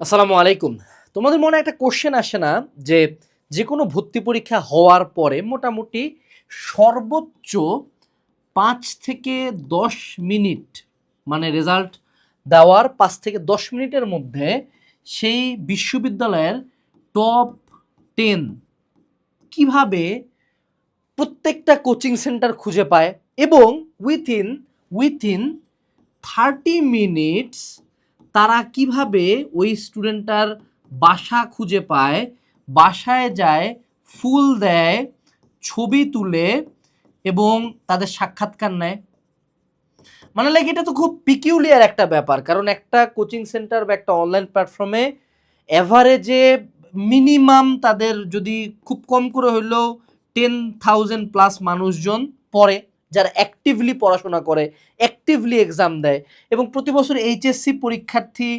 আসসালামু আলাইকুম। তোমাদের মনে একটা কোশ্চেন আসে না যে যে কোনো ভর্তি পরীক্ষা হওয়ার পরে মোটামুটি সর্বোচ্চ পাঁচ থেকে দশ মিনিট মানে রেজাল্ট দেওয়ার পাঁচ থেকে দশ মিনিটের মধ্যে সেই বিশ্ববিদ্যালয়ের টপ টেন কীভাবে প্রত্যেকটা কোচিং সেন্টার খুঁজে পায় এবং উইথিন উইথিন থার্টি মিনিটস তারা কীভাবে ওই স্টুডেন্টটার বাসা খুঁজে পায়, বাসায় যায়, ফুল দেয়, ছবি তুলে এবং তাদের সাক্ষাৎকার নেয়? মানে লাইক এটা তো খুব পিকিউলিয়ার একটা ব্যাপার, কারণ একটা কোচিং সেন্টার বা একটা অনলাইন প্ল্যাটফর্মে এভারেজে মিনিমাম তাদের যদি খুব কম করে হইলেও টেন থাউজেন্ড প্লাস মানুষজন পড়ে। যারা অ্যাক্টিভলি পড়াশোনা করে অ্যাক্টিভলি এক্সাম দেয় এবং প্রতি বছর এইচএসসি পরীক্ষার্থী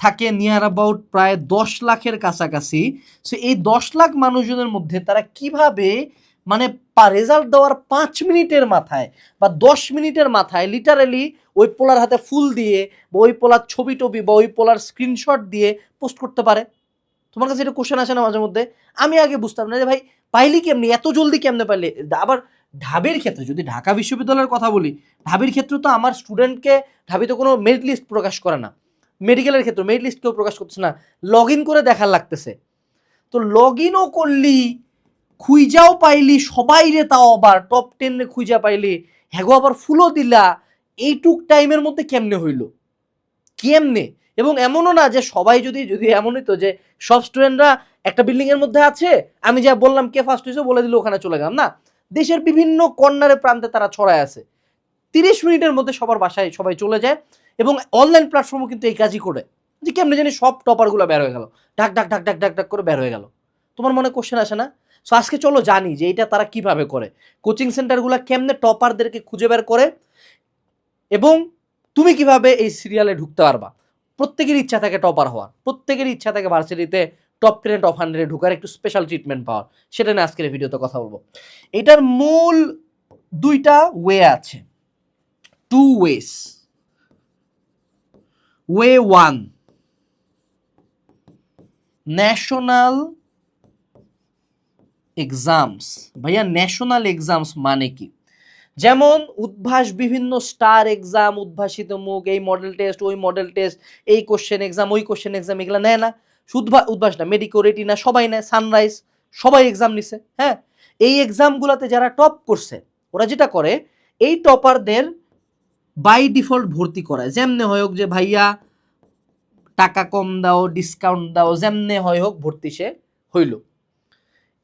থাকে নিয়ার অ্যাবাউট প্রায় দশ লাখের কাছাকাছি সো এই দশ লাখ মানুষজনের মধ্যে তারা কীভাবে মানে রেজাল্ট দেওয়ার পাঁচ মিনিটের মাথায় বা দশ মিনিটের মাথায় লিটারালি ওই পোলার হাতে ফুল দিয়ে বা ওই পোলার ছবি টবি বা ওই পোলার স্ক্রিনশট দিয়ে পোস্ট করতে পারে? তোমার কাছে এটা কোশ্চেন আসে না মাঝে মধ্যে আমি আগে বুঝতাম না যে ভাই, পাইলি কেমনি? এত জলদি কেমনে পাইলে? আবার ঢাবির ক্ষেত্রে, যদি ঢাকা বিশ্ববিদ্যালয়ের কথা বলি, ঢাবির ক্ষেত্রে তো আমার স্টুডেন্টকে ঢাবি তো কোনো মেরিট লিস্ট প্রকাশ করে না। মেডিকেলের ক্ষেত্রে মেরিট লিস্ট কেউ প্রকাশ করতেছে না লগ ইন করে দেখার লাগতেছে। তো লগ ইনও করলি, খুঁজাও পাইলি, সবাই রে তাও আবার টপ টেন রে খুঁজা পাইলি, হ্যাগো আবার ফুলও দিলা, এইটুক টাইমের মধ্যে কেমনে হইল? কেমনে? এবং এমনও না যে সবাই যদি যদি এমনই তো যে সব স্টুডেন্টরা একটা বিল্ডিংয়ের মধ্যে আছে, আমি যা বললাম কে ফার্স্ট হয়েছে বলে দিল, ওখানে চলে গেলাম, না। দেশের বিভিন্ন কর্নারে প্রান্তে তারা ছড়ায় আছে। তিরিশ মিনিটের মধ্যে সবার বাসায় সবাই চলে যায় এবং অনলাইন প্ল্যাটফর্মও কিন্তু এই কাজই করে। যে কেমনে জানি সব টপারগুলো বের হয়ে গেল। ঢাক ডাক ঢাক ঢাক ডাক ডাক করে বের হয়ে গেল। তোমার মনে কোশ্চেন আসে না? সো আজকে চলো জানি যে এটা তারা কীভাবে করে। কোচিং সেন্টারগুলো কেমনে টপারদেরকে খুঁজে বের করে এবং তুমি কীভাবে এই সিরিয়ালে ঢুকতে পারবা? প্রত্যেকের ইচ্ছা থাকে টপার হওয়ার। প্রত্যেকের ইচ্ছা থাকে ভার্সিটিতে টপ টেন টপ হান্ড্রেডে ঢুকার একটু স্পেশাল ট্রিটমেন্ট পাওয়ার। সেটা নিয়ে আজকের ভিডিওতে কথা বলব। এটার মূল দুইটা ওয়ে আছে। Two ways way one national exams ভাইয়া ন্যাশনাল এক্সামস মানে কি? যেমন, উদ্ভাস বিভিন্ন স্টার এক্সাম উদ্ভাসিত মুখ, এই মডেল টেস্ট ওই মডেল টেস্ট এই কোশ্চেন এক্সাম ওই কোশ্চেন এক্সাম এগুলো নেয় না। শুধু উদ্ভাস না মেডিকো রেটিনা সবাই নেয় সানরাইজ সবাই এক্সাম নিছে হ্যাঁ? এই এক্সামগুলোতে যারা টপ করছে, ওরা যেটা করে, এই টপারদের বাই ডিফল্ট ভর্তি করায়। যেমনে হয় হোক যে ভাইয়া টাকা কম দাও ডিসকাউন্ট দাও, যেমনে হয় হোক ভর্তি সে হইল।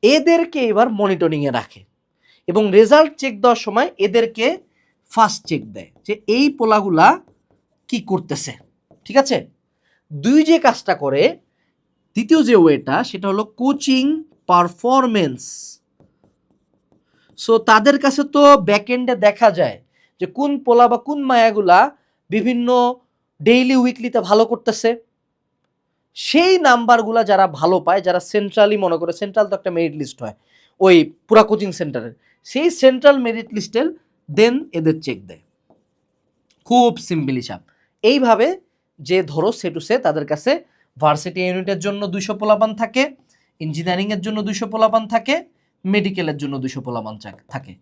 এদেরকে এবার মনিটরিংয়ে রাখে এবং রেজাল্ট চেক দেওয়ার সময় এদেরকে ফার্স্ট চেক দেয় যে এই পোলাগুলা কি করতেছে, ঠিক আছে? দুই যে কাজটা করে দ্বিতীয় যে ওয়েটা, সেটা হলো কোচিং পারফরমেন্স সো তাদের কাছে তো ব্যাকএন্ডে দেখা যায় যে কোন পোলা বা কোন মায়াগুলা বিভিন্ন ডেইলি উইকলিতে ভালো করতেছে। সেই নাম্বারগুলা যারা ভালো পায়, যারা সেন্ট্রালি মনে করে সেন্ট্রাল তো একটা মেরিট লিস্ট হয়, ওই পুরা কোচিং সেন্টারের, সেই সেন্ট্রাল মেরিট লিস্টের দেন এদের চেক দেয়। খুব সিম্পল হিসাব। এইভাবে যে ধরো, সে টু সে তাদের কাছে ভার্সিটি ইউনিটের জন্য দুইশো পোলাপান থাকে ইঞ্জিনিয়ারিংয়ের জন্য দুইশো পোলাপান থাকে মেডিকেলের জন্য দুইশো পোলাপান থাকে।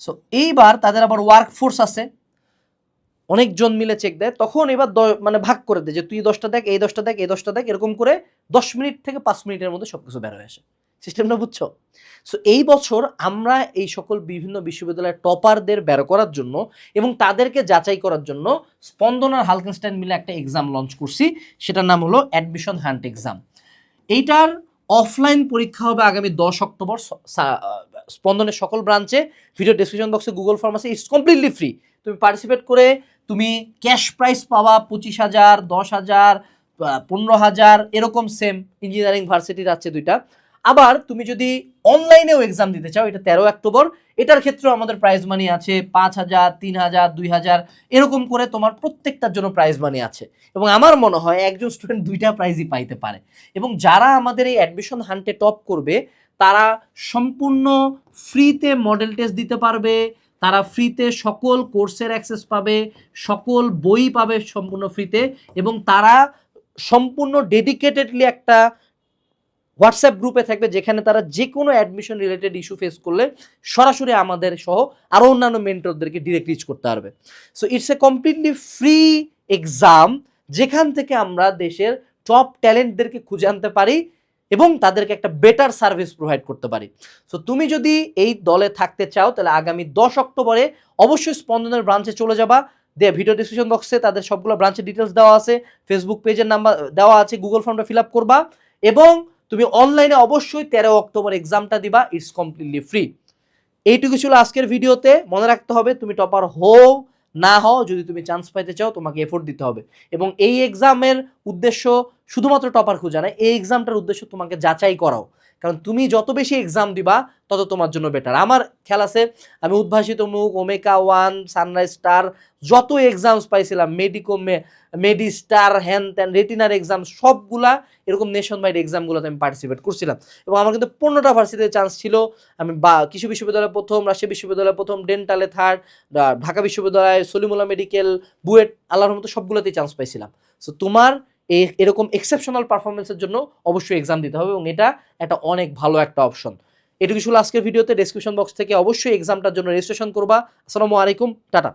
সো এইবার তাদের আবার ওয়ার্ক ফোর্স আছে। অনেকজন মিলে চেক দেয়, তখন এবার মানে ভাগ করে দেয় যে, তুই দশটা দেখ, এই দশটা দেখ, এই দশটা দেখ, এরকম করে দশ মিনিট থেকে পাঁচ মিনিটের মধ্যে সব কিছু বের হয়ে আসে। সিস্টেমটা বুঝছ? সো এই বছর আমরা এই সকল বিভিন্ন বিশ্ববিদ্যালয়ের টপারদের বের করার জন্য এবং তাদেরকে যাচাই করার জন্য স্পন্দন আর হালকেনস্টাইন মিলে একটা এক্সাম লঞ্চ করছি। সেটার নাম হলো অ্যাডমিশন হান্ট এক্সাম এইটার অফলাইন পরীক্ষা হবে আগামী দশ অক্টোবর। স্পন্দনের সকল ব্রাঞ্চে ভিডিও ডিসক্রিপশন বক্সে গুগল ফর্ম আছে ইটস কমপ্লিটলি ফ্রি তুমি পার্টিসিপেট করে তুমি ক্যাশ প্রাইস পাওয়া পঁচিশ হাজার, দশ হাজার পনেরো হাজার, এরকম সেম ইঞ্জিনিয়ারিং ভার্সিটির আছে দুইটা। আবার তুমি যদি অনলাইনেও এক্সাম দিতে চাও, এটা তেরো অক্টোবর, এটার ক্ষেত্রেও আমাদের প্রাইজ মানি আছে পাঁচ হাজার, তিন হাজার, দুই হাজার, এরকম করে তোমার প্রত্যেকটার জন্য প্রাইজ মানি আছে। এবং আমার মনে হয় একজন স্টুডেন্ট দুইটা প্রাইজই পাইতে পারে। এবং যারা আমাদের এই অ্যাডমিশন হান্টে টপ করবে, তারা সম্পূর্ণ ফ্রিতে মডেল টেস্ট দিতে পারবে, তারা ফ্রিতে সকল কোর্সের অ্যাক্সেস পাবে, সকল বই পাবে সম্পূর্ণ ফ্রিতে এবং তারা সম্পূর্ণ ডেডিকেটেডলি একটা হোয়াটসঅ্যাপ গ্রুপে থাকবে, যেখানে তারা যে কোনো অ্যাডমিশন রিলেটেড ইস্যু ফেস করলে সরাসরি আমাদের সহ আরও অন্যান্য মেন্টরদেরকে ডিরেক্ট রিচ করতে পারবে। So it's a completely free exam যেখান থেকে আমরা দেশের টপ ট্যালেন্টদেরকে খুঁজে আনতে পারি এবং তাদেরকে একটা বেটার সার্ভিস প্রোভাইড করতে পারি। সো তুমি যদি এই দলে থাকতে চাও, তাহলে আগামী দশ অক্টোবরে অবশ্যই স্পন্দনের ব্রাঞ্চে চলে যাবা। দেয়া ভিডিও ডিসক্রিপশন বক্সে তাদের সবগুলো ব্রাঞ্চের ডিটেলস দেওয়া আছে। ফেসবুক পেজের নাম্বার দেওয়া আছে গুগল ফর্মটা ফিল আপ করবা এবং তুমি অনলাইনে অবশ্যই তেরো অক্টোবর এক্সামটা দিবা ইটস কমপ্লিটলি ফ্রি এইটুকু ছিল আজকের ভিডিওতে। মনে রাখতে হবে, তুমি টপার হও, না হও, যদি তুমি চান্স পাইতে চাও, তোমাকে এফোর্ট দিতে হবে। এবং এই এক্সামের উদ্দেশ্য শুধুমাত্র টপার খোঁজা না, এই এক্সামটার উদ্দেশ্য তোমাকে যাচাই করাও। কারণ তুমি যত বেশি এক্সাম দিবা, তত তোমার জন্য বেটার আমার খেয়াল আছে, আমি উদ্ভাসিত মুখ ওমেকা ওয়ান সানরাইজ স্টার যত এক্সামস পাইছিলাম মেডিকো মেডি স্টার হ্যান ত্যান রেটিনার এক্সাম সবগুলা এরকম নেশন ওয়াইড এক্সামগুলোতে আমি পার্টিসিপেট করছিলাম। এবং আমার কিন্তু পনেরোটা ভার্সিটিতে চান্স ছিল। আমি বা, কৃষি বিশ্ববিদ্যালয়ে প্রথম, রাজশাহী বিশ্ববিদ্যালয়ে প্রথম ডেন্টালে থার্ড ঢাকা বিশ্ববিদ্যালয়, সলিমুল্লাহ মেডিকেল বুয়েট, আল্লাহর মতো সবগুলোতেই চান্স পাইছিলাম। সো তোমার এরকম এক্সেপশনাল পারফরমেন্সের জন্য অবশ্যই এক্সাম দিতে হবে এবং এটা একটা অনেক ভালো একটা অপশন এটুকু ছিল আজকের ভিডিওতে ডেসক্রিপশন বক্স থেকে অবশ্যই এক্সামটার জন্য রেজিস্ট্রেশন করবা। আসসালামু আলাইকুম। টাটা।